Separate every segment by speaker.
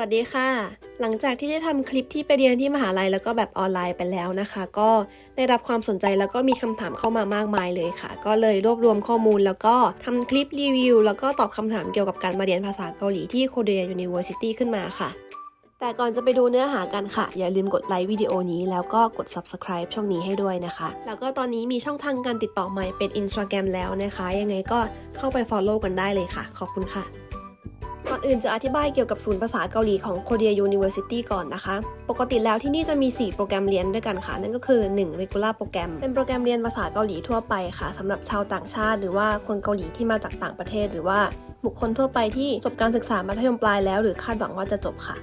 Speaker 1: วัสดีค่ะ หลังจากที่ได้ทำคลิปที่ไปเรียนที่มหาลัยแล้วก็แบบออนไลน์ไปแล้วนะคะ ก็ได้รับความสนใจแล้วก็มีคำถามเข้ามามากมายเลยค่ะ ก็เลยรวบรวมข้อมูลแล้วก็ทำคลิปรีวิว แล้วก็ตอบคำถามเกี่ยวกับการมาเรียนภาษาเกาหลีที่ Korea University ขึ้นมาค่ะ แต่ก่อนจะไปดูเนื้อหากันค่ะ อย่าลืมกดไลค์วิดีโอนี้แล้วก็กด subscribe ช่องนี้ให้ด้วยนะคะ แล้วก็ตอนนี้มีช่องทางการติดต่อใหม่เป็น Instagram แล้วนะคะ ยังไงก็เข้าไป follow กันได้เลยค่ะ ขอบคุณค่ะ อนอื่นจะอธิบายเกี่ยวกับศูนย์ภาษาเกาหลีของ Korea University ก่อนนะคะ ปกติแล้วที่นี่จะมี 4 โปรแกรมเรียนด้วยกันค่ะ นั่นก็คือ 1 regular โปรแกรม เป็นโปรแกรมเรียนภาษาเกาหลีทั่วไปค่ะสำหรับชาวต่างชาติ หรือว่าคนเกาหลีที่มาจากต่างประเทศ หรือว่าบุคคลทั่วไปที่จบการศึกษามัธยมปลายแล้ว หรือคาดหวังว่าจะจบค่ะ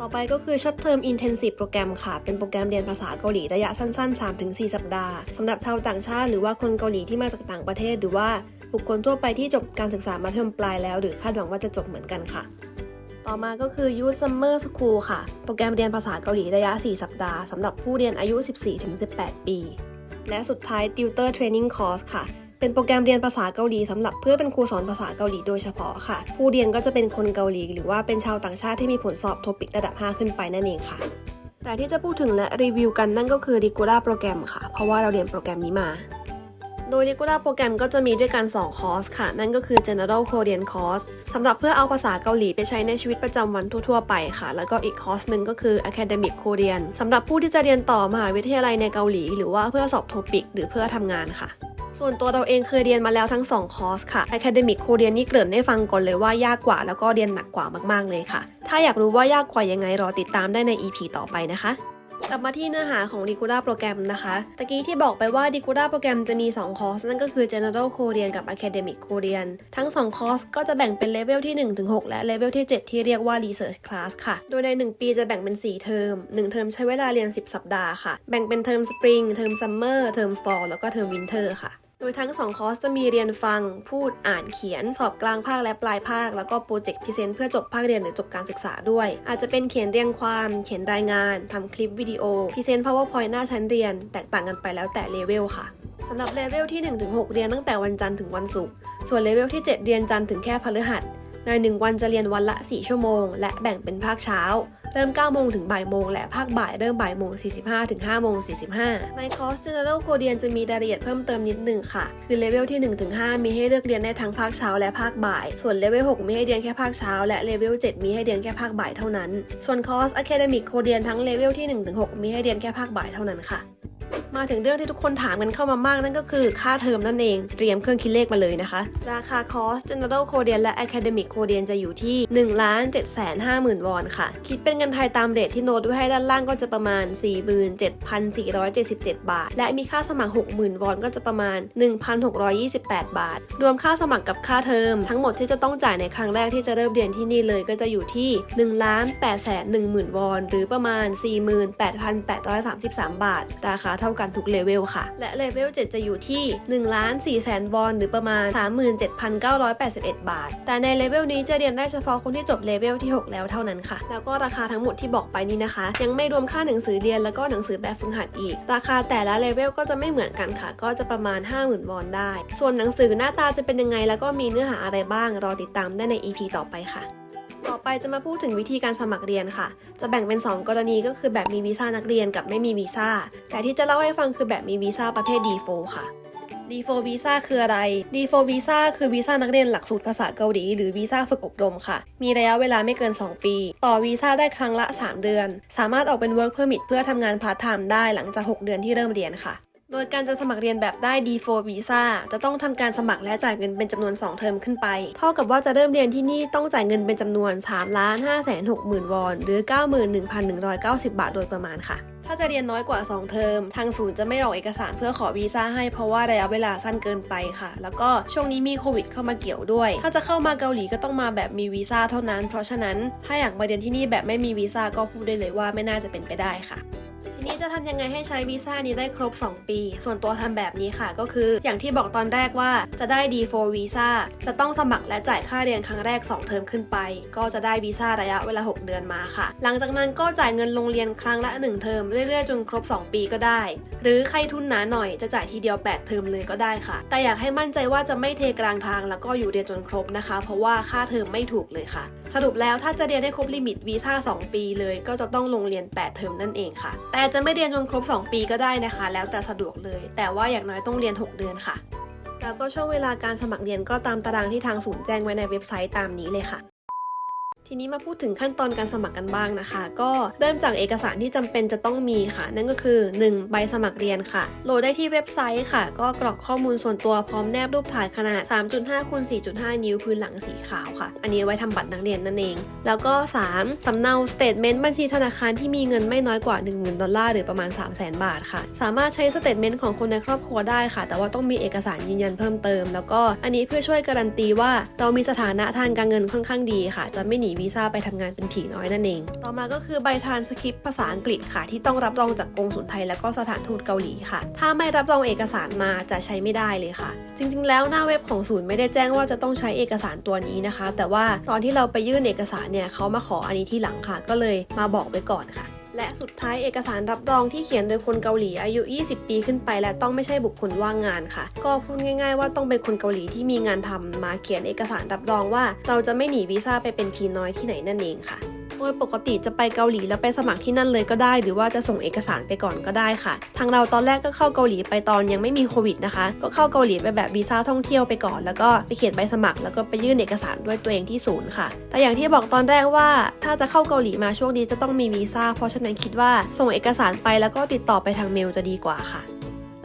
Speaker 1: ต่อไปก็คือ short term intensive โปรแกรมค่ะ เป็นโปรแกรมเรียนภาษาเกาหลีระยะสั้นๆ 3-4 สัปดาห์สำหรับชาวต่างชาติหรือว่าคนเกาหลีที่มาจากต่างประเทศ หรือว่า บุคคลทั่วไปที่จบการศึกษามัธยมปลายแล้ว หรือคาดหวังว่าจะจบเหมือนกันค่ะ ต่อมาก็คือ Youth Summer School ค่ะ โปรแกรมเรียนภาษาเกาหลีระยะ 4 สัปดาห์สำหรับผู้เรียนอายุ 14-18 ปี และสุดท้าย Tutor Training Course ค่ะเป็นโปรแกรมเรียนภาษาเกาหลีสำหรับเพื่อเป็นครูสอนภาษาเกาหลีโดยเฉพาะค่ะ ผู้เรียนก็จะเป็นคนเกาหลี หรือว่าเป็นชาวต่างชาติที่มีผลสอบโทปิกระดับ 5 ขึ้นไปนั่นเองค่ะ แต่ที่จะพูดถึงและรีวิวกันนั่นก็คือ Regular โปรแกรมค่ะ เพราะว่าเราเรียนโปรแกรมนี้มา โดย Regular โปรแกรมก็จะมีด้วยกัน 2 คอร์สค่ะ นั่นก็คือ General Korean Course สำหรับเพื่อเอาภาษาเกาหลีไปใช้ในชีวิตประจำวันทั่วๆไปค่ะ แล้วก็อีกคอร์สหนึ่งก็คือ Academic Korean สำหรับผู้ที่จะเรียนต่อมหาวิทยาลัยในเกาหลี หรือว่าเพื่อสอบโทปิก หรือเพื่อทำงานค่ะส่วนตัวเราเองเคยเรียนมาแล้วทั้ง 2 คอร์สค่ะ Academic Korean นี่เกริ่นให้ฟังก่อนเลยว่ายากกว่าแล้วก็เรียนหนักกว่ามากๆเลยค่ะ ถ้าอยากรู้ว่ายากกว่ายังไงรอติดตามได้ใน EP ต่อไปนะคะ กลับมาที่เนื้อหาของ d i g u r a โปรแกรมนะคะตะกี้ที่บอกไปว่า d i g u r a โปรแกรมจะมี 2 คอร์ส นั่นก็คือ General Korean กับ Academic Korean ทั้ง 2 คอร์ส ก็จะแบ่งเป็นเลเวลที่ 1-6 และเลเวลที่ 7 ที่เรียกว่า Research Class ค่ะ โดยใน 1 ปีจะแบ่งเป็น 4 เทอม 1 เทอมใช้เวลาเรียน 10 สัปดาห์ค่ะ แบ่งเป็นเทอม Spring เทอม Summer เทอม Fall แล้วก็เทอม Winter ค่ะ โดยทั้ง 2 คอร์สจะมีเรียนฟัง พูด อ่าน เขียน สอบกลางภาคและปลายภาค แล้วก็โปรเจกต์พิเศษเพื่อจบภาคเรียนหรือจบการศึกษาด้วย อาจจะเป็นเขียนเรียงความ เขียนรายงาน ทำคลิปวิดีโอ พิเศษ powerpoint หน้าชั้นเรียน แตกต่างกันไปแล้วแต่เลเวลค่ะสำหรับเลเวลที่ 1-6 เรียนตั้งแต่วันจันทร์ถึงวันศุกร์ ส่วนเลเวลที่ 7 เรียนจันทร์ถึงแค่พฤหัส ใน 1 วันจะเรียนวันละ 4 ชั่วโมง และแบ่งเป็นภาคเช้า เริ่ม 9 โมงถึงบ่ายโมง และภาคบ่ายเริ่มบ่ายโมง 45 ถึง5โมง 45 ในคอร์ส General Korean จะมีรายละเอียดเพิ่มเติมนิดหนึ่งค่ะ คือเลเวลที่1ถึง5มีให้เลือกเรียนได้ทั้งภาคเช้าและภาคบ่าย ส่วนเลเวล6มีให้เรียนแค่ภาคเช้า และเลเวล7มีให้เรียนแค่ภาคบ่ายเท่านั้น ส่วนคอร์ส Academic Korean ทั้งเลเวลที่1ถึง6มีให้เรียนแค่ภาคบ่ายเท่านั้นค่ะ มาถึงเรื่องที่ทุกคนถามกันเข้ามามากนั่นก็คือค่าเทอมนั่นเอง เตรียมเครื่องคิดเลขมาเลยนะคะ ราคาคอร์ส General Korean และ Academic Korean จะอยู่ที่ 1 7 5 0 0 0 0 วอนค่ะ คิดเป็นเงินไทยตามเรทที่โน้ตไว้ให้ด้านล่างก็จะประมาณ 47,477 บาท และมีค่าสมัคร 60,000 วอนก็จะประมาณ 1,628 บาท รวมค่าสมัครกับค่าเทอม ทั้งหมดที่จะต้องจ่ายในครั้งแรกที่จะเริ่มเรียนที่นี่เลยก็จะอยู่ที่ 1 8 1 0 0 0 0 วอน หรือประมาณ 48,833 บาท ราคาเท่ากันทุกเลเวลค่ะ และเลเวล 7 จะอยู่ที่1 4 0 0 0 0วอนหรือประมาณ 37,981 บาท แต่ในเลเวลนี้จะเรียนได้เฉพาะคนที่จบเลเวลที่ 6 แล้วเท่านั้นค่ะ แล้วก็ราคาทั้งหมดที่บอกไปนี้นะคะ ยังไม่รวมค่าหนังสือเรียนแล้วก็หนังสือแบบฝึกหัดอีก ราคาแต่ละเลเวลก็จะไม่เหมือนกันค่ะ ก็จะประมาณ 50,000 วอนได้ ส่วนหนังสือหน้าตาจะเป็นยังไงแล้วก็มีเนื้อหาอะไรบ้างรอติดตามได้ใน EP ต่อไปค่ะ ต่อไปจะมาพูดถึงวิธีการสมัครเรียนค่ะ จะแบ่งเป็น 2 กรณีก็คือแบบมีวีซ่านักเรียนกับไม่มีวีซ่า แต่ที่จะเล่าให้ฟังคือแบบมีวีซ่าประเภท D4 ค่ะ D4 วีซ่าคืออะไร D4 วีซ่าคือวีซ่านักเรียนหลักสูตรภาษาเกาหลีหรือวีซ่าฝึกอบรมค่ะ มีระยะเวลาไม่เกิน 2 ปี ต่อวีซ่าได้ครั้งละ 3 เดือน สามารถออกเป็น work permit เพื่อทำงานพาร์ทไทม์ได้หลังจาก 6 เดือนที่เริ่มเรียนค่ะ โดยการจะสมัครเรียนแบบได้ D4 วีซ่าจะต้องทำการสมัครและจ่ายเงินเป็นจำนวน 2 เทอมขึ้นไป เท่ากับว่าจะเริ่มเรียนที่นี่ต้องจ่ายเงินเป็นจำนวน3 5 6 0 0 0วอน หรือ 91,190 บาทโดยประมาณค่ะ ถ้าจะเรียนน้อยกว่า 2 เทอม ทางศูนย์จะไม่ออกเอกสารเพื่อขอวีซ่าให้เพราะว่าระยะเวลาสั้นเกินไปค่ะ แล้วก็ช่วงนี้มีโควิดเข้ามาเกี่ยวด้วย ถ้าจะเข้ามาเกาหลีก็ต้องมาแบบมีวีซ่าเท่านั้น เพราะฉะนั้นถ้าอยากมาเรียนที่นี่แบบไม่มีวีซ่าก็พูดได้เลยว่าไม่น่าจะเป็นไปได้ค่ะทีนี้จะทำยังไงให้ใช้วีซ่านี้ได้ครบ 2 ปี ส่วนตัวทำแบบนี้ค่ะ ก็คืออย่างที่บอกตอนแรกว่าจะได้ D4 วีซ่าจะต้องสมัครและจ่ายค่าเรียนครั้งแรก 2 เทอมขึ้นไป ก็จะได้วีซ่าระยะเวลา 6 เดือนมาค่ะ หลังจากนั้นก็จ่ายเงินโรงเรียนครั้งละ 1 เทอมเรื่อยๆ จนครบ 2 ปีก็ได้ หรือใครทุนหนาหน่อยจะจ่ายทีเดียว 8 เทอมเลยก็ได้ค่ะ แต่อยากให้มั่นใจว่าจะไม่เทกลางทาง แล้วก็อยู่เรียนจนครบนะคะ เพราะว่าค่าเทอมไม่ถูกเลยค่ะ สรุปแล้วถ้าจะเรียนให้ครบลิมิตวีซ่า2 ปีเลย ก็จะต้องลงเรียน 8 เทอมนั่นเองค่ะ แต่จะไม่เรียนจนครบ 2 ปีก็ได้นะคะ แล้วแต่สะดวกเลย แต่ว่าอย่างน้อยต้องเรียน 6 เดือนค่ะ แล้วก็ช่วงเวลาการสมัครเรียนก็ตามตารางที่ทางศูนย์แจ้งไว้ในเว็บไซต์ตามนี้เลยค่ะ ทีนี้มาพูดถึงขั้นตอนการสมัครกันบ้างนะคะ ก็เริ่มจากเอกสารที่จำเป็นจะต้องมีค่ะ นั่นก็คือ 1. ใบสมัครเรียนค่ะ โหลดได้ที่เว็บไซต์ค่ะ ก็กรอกข้อมูลส่วนตัวพร้อมแนบรูปถ่ายขนาด 3.5คูณ4.5 นิ้วพื้นหลังสีขาวค่ะ อันนี้ไว้ทำบัตรนักเรียนนั่นเอง แล้วก็ 3. สำเนาสเตทเมนต์บัญชีธนาคารที่มีเงินไม่น้อยกว่า 10,000 ดอลลาร์หรือประมาณ 3 0 0 0 0 0 บาทค่ะ สามารถใช้สเตทเมนต์ของคนในครอบครัวได้ค่ะ แต่ว่าต้องมีเอกสารยืนยันเพิ่มเติม แล้วก็อันนี้เพื่อช่วยการันตีว่าเรามีสถานะทางการเงินค่อนข้างดีค่ะ จะไม่หนีวีซ่าไปทำงานเป็นผีน้อยนั่นเอง ต่อมาก็คือใบทานสคริปต์ภาษาอังกฤษค่ะ ที่ต้องรับรองจากกงสุลไทยแล้วก็สถานทูตเกาหลีค่ะ ถ้าไม่รับรองเอกสารมาจะใช้ไม่ได้เลยค่ะ จริง ๆ แล้วหน้าเว็บของศูนย์ไม่ได้แจ้งว่าจะต้องใช้เอกสารตัวนี้นะคะ แต่ว่าตอนที่เราไปยื่นเอกสารเนี่ยเขามาขออันนี้ที่หลังค่ะ ก็เลยมาบอกไว้ก่อนค่ะ และสุดท้ายเอกสารรับรองที่เขียนโดยคนเกาหลีอายุ 20 ปีขึ้นไป และต้องไม่ใช่บุคคลว่างงานค่ะ ก็พูดง่าย ๆ ว่าต้องเป็นคนเกาหลีที่มีงานทำมาเขียนเอกสารรับรองว่า เราจะไม่หนีวีซ่าไปเป็นพีน้อยที่ไหนนั่นเองค่ะ โดยปกติจะไปเกาหลีแล้วไปสมัครที่นั่นเลยก็ได้ หรือว่าจะส่งเอกสารไปก่อนก็ได้ค่ะ ทางเราตอนแรกก็เข้าเกาหลีไปตอนยังไม่มีโควิดนะคะ ก็เข้าเกาหลีไปแบบวีซ่าท่องเที่ยวไปก่อน แล้วก็ไปเขียนใบสมัคร แล้วก็ไปยื่นเอกสารด้วยตัวเองที่ศูนย์ค่ะ แต่อย่างที่บอกตอนแรกว่าถ้าจะเข้าเกาหลีมาช่วงนี้จะต้องมีวีซ่า เพราะฉะนั้นคิดว่าส่งเอกสารไปแล้วก็ติดต่อไปทางเมลจะดีกว่าค่ะ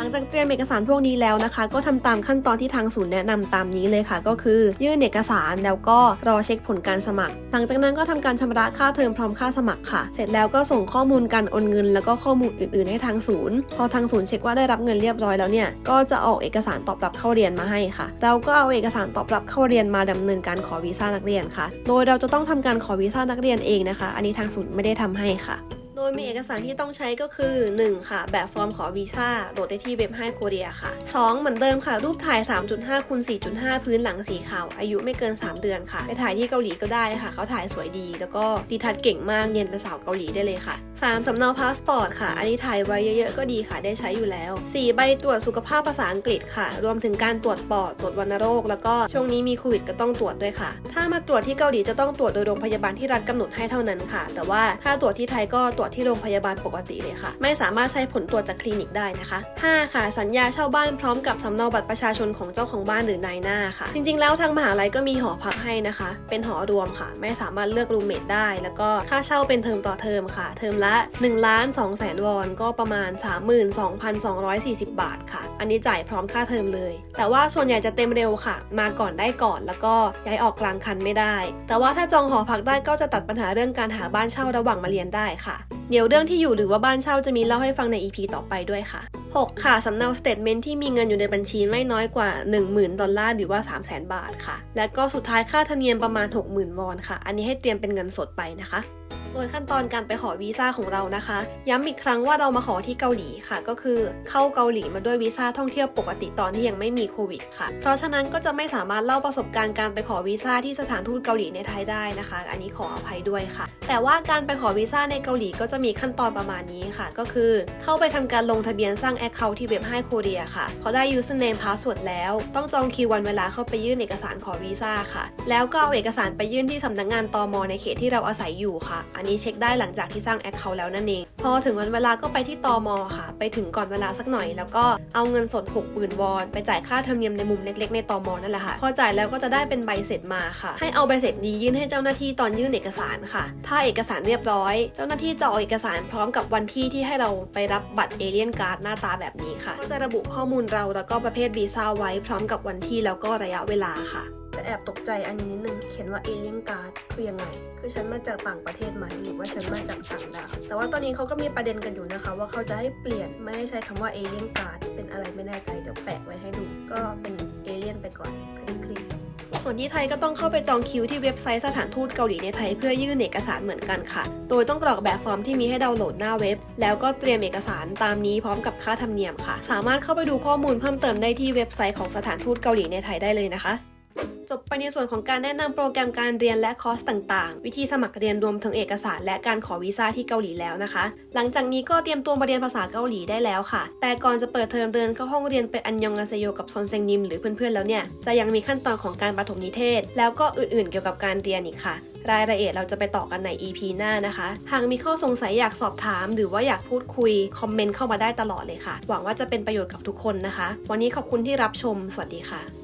Speaker 1: ลังจากเตรียมเอกสารพวกนี้แล้วนะคะ ก็ทำตามขั้นตอนที่ทางศูนย์แนะนำตามนี้เลยค่ะ ก็คือ ยื่นเอกสารแล้วก็รอเช็คผลการสมัคร หลังจากนั้นก็ทำการชำระค่าเทอมพร้อมค่าสมัครค่ะ เสร็จแล้วก็ส่งข้อมูลการโอนเงิน แล้วก็ข้อมูลอื่น ๆ ให้ทางศูนย์ พอทางศูนย์เช็คว่าได้รับเงินเรียบร้อยแล้วเนี่ย ก็จะออกเอกสารตอบรับเข้าเรียนมาให้ค่ะ เราก็เอาเอกสารตอบรับเข้าเรียนมาดำเนินการขอวีซ่านักเรียนค่ะ โดยเราจะต้องทำการขอวีซ่านักเรียนเองนะคะ อันนี้ทางศูนย์ไม่ได้ทำให้ค่ะ โดยมีเอกสารที่ต้องใช้ก็คือ 1. ค่ะ แบบฟอร์มขอวีซ่าโหลดได้ที่เว็บให้โคเรียค่ะ 2. เหมือนเดิมค่ะ รูปถ่าย 3.5คูณ4.5 พื้นหลังสีขาว อายุไม่เกิน 3 เดือนค่ะ ไปถ่ายที่เกาหลีก็ได้ค่ะ เขาถ่ายสวยดี แล้วก็ดีทัศเก่งมากเนียนเป็นสาวเกาหลีได้เลยค่ะ 3. สำเนาพาสปอร์ตค่ะ อันนี้ถ่ายไว้เยอะๆก็ดีค่ะ ได้ใช้อยู่แล้ว 4. ใบตรวจสุขภาพภาษาอังกฤษค่ะ รวมถึงการตรวจปอด ตรวจวัณโรค แล้วก็ช่วงนี้มีโควิดก็ต้องตรวจด้วยค่ะ ถ้ามาตรวจที่เกาหลีจะต้องตรวจโดยโรงพยาบาลที่รัฐกำหนดให้เท่านั้นค่ะ แต่ว่าถ้าตรวจที่ไทยก็ตรวจที่โรงพยาบาลปกติเลยค่ะ ไม่สามารถใช้ผลตรวจจากคลินิกได้นะคะ 5. ค่ะ สัญญาเช่าบ้านพร้อมกับสำเนาบัตรประชาชนของเจ้าของบ้านหรือนายหน้าค่ะ จริงๆ แล้วทางมหาลัยก็มีหอพักให้นะคะ เป็นหอรวมค่ะ ไม่สามารถเลือกรูมเมทได้ แล้วก็ค่าเช่าเป็นเทอมต่อเทอมค่ะ เทอมละ1ล้าน2แสนวอนก็ประมาณ 32,240 บาทค่ะ อันนี้จ่ายพร้อมค่าเทอมเลย แต่ว่าส่วนใหญ่จะเต็มเร็วค่ะ มาก่อนได้ก่อนแล้วก็ย้ายออกกลางคันไม่ได้ แต่ว่าถ้าจองหอพักได้ก็จะตัดปัญหาเรื่องการหาบ้านเช่าระหว่างมาเรียนได้ค่ะ เดี๋ยวเรื่องที่อยู่หรือว่าบ้านเช่าจะมีเล่าให้ฟังใน EP ต่อไปด้วยค่ะ 6. ค่ะสำเนาสเตทเมนที่มีเงินอยู่ในบัญชีไม่น้อยกว่า 10,000 ดอลลาร์หรือว่า 300,000 บาทค่ะ และก็สุดท้ายค่าธรรมเนียมประมาณ 60,000 วอนค่ะ อันนี้ให้เตรียมเป็นเงินสดไปนะคะ โดยขั้นตอนการไปขอวีซ่าของเรานะคะ ย้ำอีกครั้งว่าเรามาขอที่เกาหลีค่ะ ก็คือเข้าเกาหลีมาด้วยวีซ่าท่องเที่ยวปกติตอนที่ยังไม่มีโควิดค่ะ เพราะฉะนั้นก็จะไม่สามารถเล่าประสบการณ์การไปขอวีซ่าที่สถานทูตเกาหลีในไทยได้นะคะ อันนี้ขออภัยด้วยค่ะ แต่ว่าการไปขอวีซ่าในเกาหลีก็จะมีขั้นตอนประมาณนี้ค่ะ ก็คือ เข้าไปทำการลงทะเบียนสร้างแอคเคาท์ที่เว็บให้โคเรียค่ะพอได้ username password แล้ว ต้องจองคิววันเวลาเข้าไปยื่นเอกสารขอวีซ่าค่ะ แล้วก็เอาเอกสารไปยื่นที่สำนักงานตมในเขตที่เราอาศัยอยู่ค่ะอันนี้เช็คได้หลังจากที่สร้างแอคเคาท์แล้วนั่นเอง พอถึงวันเวลาก็ไปที่ตอมอค่ะ ไปถึงก่อนเวลาสักหน่อย แล้วก็เอาเงินสด6 0 0 0วอน ไปจ่ายค่าธรรมเนียมในมุมเล็กๆ ในตอมนั่นแหละค่ะ พอจ่ายแล้วก็จะได้เป็นใบเสร็จมาค่ะ ให้เอาใบเสร็จนี้ยื่นให้เจ้าหน้าที่ตอนยื่นเอกสารค่ะ ถ้าเอกสารเรียบร้อย เจ้าหน้าที่จะเอาเอกสารพร้อมกับวันที่ที่ให้เราไปรับบัตรเอเลียนการ์ดหน้าตาแบบนี้ค่ะ ก็จะระบุข้อมูลเราแล้วก็ประเภทวีซ่าไว้พร้อมกับวันที่แล้วก็ระยะเวลาค่ะ แต่แอบตกใจอันนี้นิดนึง เขียนว่าเอเลียนการ์ดคือยังไง คือฉันมาจากต่างประเทศไหมหรือว่าฉันมาจากต่างดาว แต่ว่าตอนนี้เขาก็มีประเด็นกันอยู่นะคะ ว่าเขาจะให้เปลี่ยนไม่ให้ใช้คำว่าเอเลียนการ์ดเป็นอะไรไม่แน่ใจเดี๋ยวแปะไว้ให้ดู ก็เป็นเอเลียนไปก่อนคลิกคลิกส่วนที่ไทยก็ต้องเข้าไปจองคิวที่เว็บไซต์สถานทูตเกาหลีในไทยเพื่อยื่นเอกสารเหมือนกันค่ะ โดยต้องกรอกแบบฟอร์มที่มีให้ดาวน์โหลดหน้าเว็บ แล้วก็เตรียมเอกสารตามนี้พร้อมกับค่าธรรมเนียมค่ะ สามารถเข้าไปดูข้อมูลเพิ่มเติมได้ที่เว็บไซต์ของสถานทูตเกาหลีในไทยได้เลยนะคะ จบไปในส่วนของการแนะนำโปรแกรมการเรียนและคอร์สต่างๆ วิธีสมัครเรียนรวมถึงเอกสาร และการขอวีซ่าที่เกาหลีแล้วนะคะ หลังจากนี้ก็เตรียมตัวมาเรียนภาษาเกาหลีได้แล้วค่ะ แต่ก่อนจะเปิดเทอมเดินเข้าห้องเรียนไปอันยองอาเซโยกับซอนเซงนิมหรือเพื่อนๆแล้วเนี่ยจะยังมีขั้นตอนของการประถมนิเทศ แล้วก็อื่นๆ เกี่ยวกับการเรียนอีกค่ะรายละเอียดเราจะไปต่อกันใน EP หน้านะคะ หากมีข้อสงสัยอยากสอบถาม หรือว่าอยากพูดคุย คอมเมนต์เข้ามาได้ตลอดเลยค่ะ หวังว่าจะเป็นประโยชน์กับทุกคนนะคะ วันนี้ขอบคุณที่รับชม สวัสดีค่ะ